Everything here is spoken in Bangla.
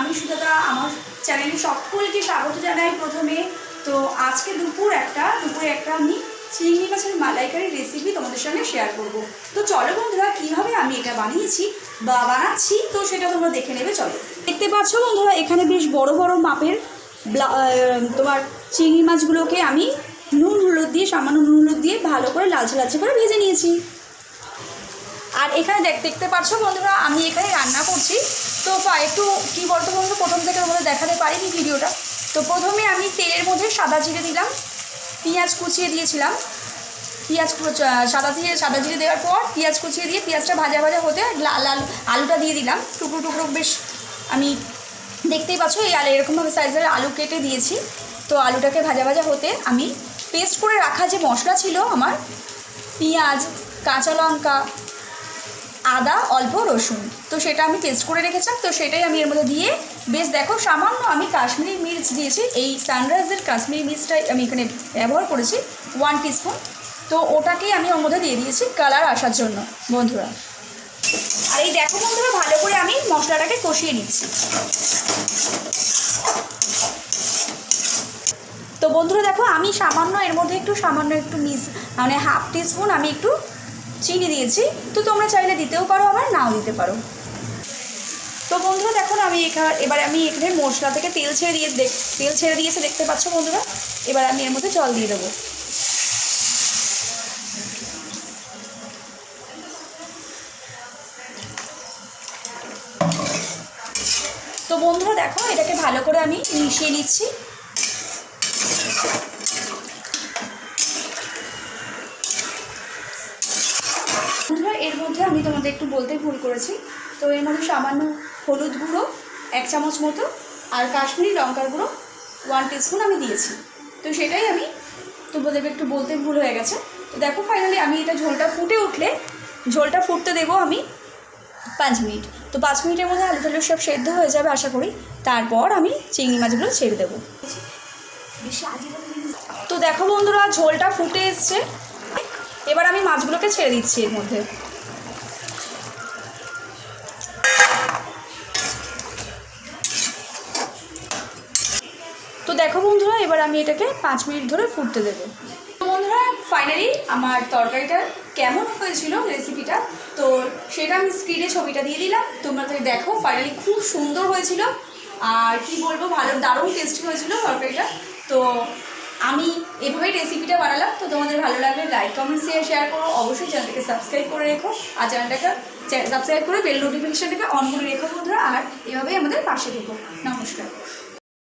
আমি সুজাতা, আমার চ্যানেলে সকলকে স্বাগত জানাই প্রথমে। তো আজকে দুপুর একটা, দুপুরে একটা আমি চিংড়ি মাছের মালাইকারি রেসিপি তোমাদের সঙ্গে শেয়ার করব। তো চলো বন্ধুরা, কীভাবে আমি এটা বানিয়েছি বা বানাচ্ছি, তো সেটা তোমরা দেখে নেবে, চলো। দেখতে পাচ্ছ বন্ধুরা, এখানে বেশ বড় বড় মাপের তোমার চিংড়ি মাছগুলোকে আমি নুন হলুদ দিয়ে, সামান্য নুন হলুদ দিয়ে ভালো করে লালচে লালচে করে ভেজে নিয়েছি। আর এখানে দেখ দেখতে পাচ্ছ বন্ধুরা, আমি এখানে রান্না করছি তো একটু কী বলতো বন্ধু প্রথম থেকে তোমাদের দেখাতে পারিনি ভিডিওটা। তো প্রথমে আমি তেলের মধ্যে সাদা জিরে দিলাম, পেঁয়াজ কুচিয়ে দিয়েছিলাম। পেঁয়াজ সাদা জিরে সাদা জিরে দেওয়ার পর পেঁয়াজ কুচিয়ে দিয়ে পেঁয়াজটা ভাজা ভাজা হতে লাল লাল আলুটা দিয়ে দিলাম। টুকরো টুকরো, বেশ আমি দেখতেই পাচ্ছ, এই আলু, এরকমভাবে সাইজের আলু কেটে দিয়েছি। তো আলুটাকে ভাজা ভাজা হতে আমি পেস্ট করে রাখা যে মশলা ছিল আমার, পেঁয়াজ, কাঁচা লঙ্কা আদা, অল্প রসুন। তো সেটা আমি টেস্ট করে রেখেছিলাম, তো সেটাই আমি এর মধ্যে দিয়ে বেশ দেখো, সামান্য আমি কাশ্মীরি মির্চ দিয়েছি। এই সানরাইজের কাশ্মীরি মির্চটাই আমি এখানে ব্যবহার করেছি ওয়ান টিস্পুন তো ওটাকেই আমি ওর মধ্যে দিয়ে দিয়েছি কালার আসার জন্য, বন্ধুরা। আর এই দেখো বন্ধুরা, ভালো করে আমি মশলাটাকে কষিয়ে নিচ্ছি। তো বন্ধুরা দেখো, আমি সামান্য, এর মধ্যে একটু সামান্য একটু মিস মানে হাফ টিস্পুন আমি একটু চিনি দিয়েছি, তো তোমরা চাইলে দিতেও পারো, আবার নাও দিতে পারো। তো বন্ধুরা, দেখো আমি এখানে এবার আমি এখানে মশলা থেকে তেল ছেড়ে দিয়ে তেল ছেড়ে দিয়েছে, দেখতে পাচ্ছ বন্ধুরা? এবার আমি এর মধ্যে জল দিয়ে দেবো। তো বন্ধুরা, দেখো, এটাকে ভালো করে আমি মিশিয়ে নিচ্ছি বন্ধুরা এর মধ্যে আমি তোমাদের একটু বলতে ভুল করেছি। তো এর মধ্যে সামান্য হলুদ গুঁড়ো, এক চামচ মতো, আর কাশ্মীরি লঙ্কার গুঁড়ো ওয়ান টিস্পুন আমি দিয়েছি। তো সেটাই আমি তোমাদের একটু বলতে ভুল হয়ে গেছে। তো দেখো ফাইনালি আমি এটা ঝোলটা ফুটে উঠলে, ঝোলটা ফুটতে দেবো আমি পাঁচ মিনিট। তো পাঁচ মিনিটের মধ্যে আলু টালু সব সেদ্ধ হয়ে যাবে আশা করি। তারপর আমি চিংড়ি মাছগুলো ছেড়ে দেবো। তো দেখো বন্ধুরা, ঝোলটা ফুটে এসছে। এবার আমি মাছগুলোকে ছেড়ে দিচ্ছি এর মধ্যে। দেখো বন্ধুরা, এবার আমি এটাকে পাঁচ মিনিট ধরে ফুটতে দেবো। তো বন্ধুরা ফাইনালি আমার তরকারিটা কেমন হয়েছিল রেসিপিটা তো সেটা আমি স্ক্রিনে ছবিটা দিয়ে দিলাম। তোমরা তাহলে দেখো ফাইনালি খুব সুন্দর হয়েছিল। আর কি বলব, ভালো, দারুণ টেস্টি হয়েছিল তরকারিটা। তো আমি এভাবেই রেসিপিটা বানালাম। তো তোমাদের ভালো লাগলে লাইক কমেন্ট শেয়ার শেয়ার করো। অবশ্যই চ্যানেলটাকে সাবস্ক্রাইব করে রেখো। আর চ্যানেলটাকে সাবস্ক্রাইব করে বেল নোটিফিকেশনটাকে অন করে রেখো বন্ধুরা। আর এভাবেই আমাদের পাশে থেকো। নমস্কার।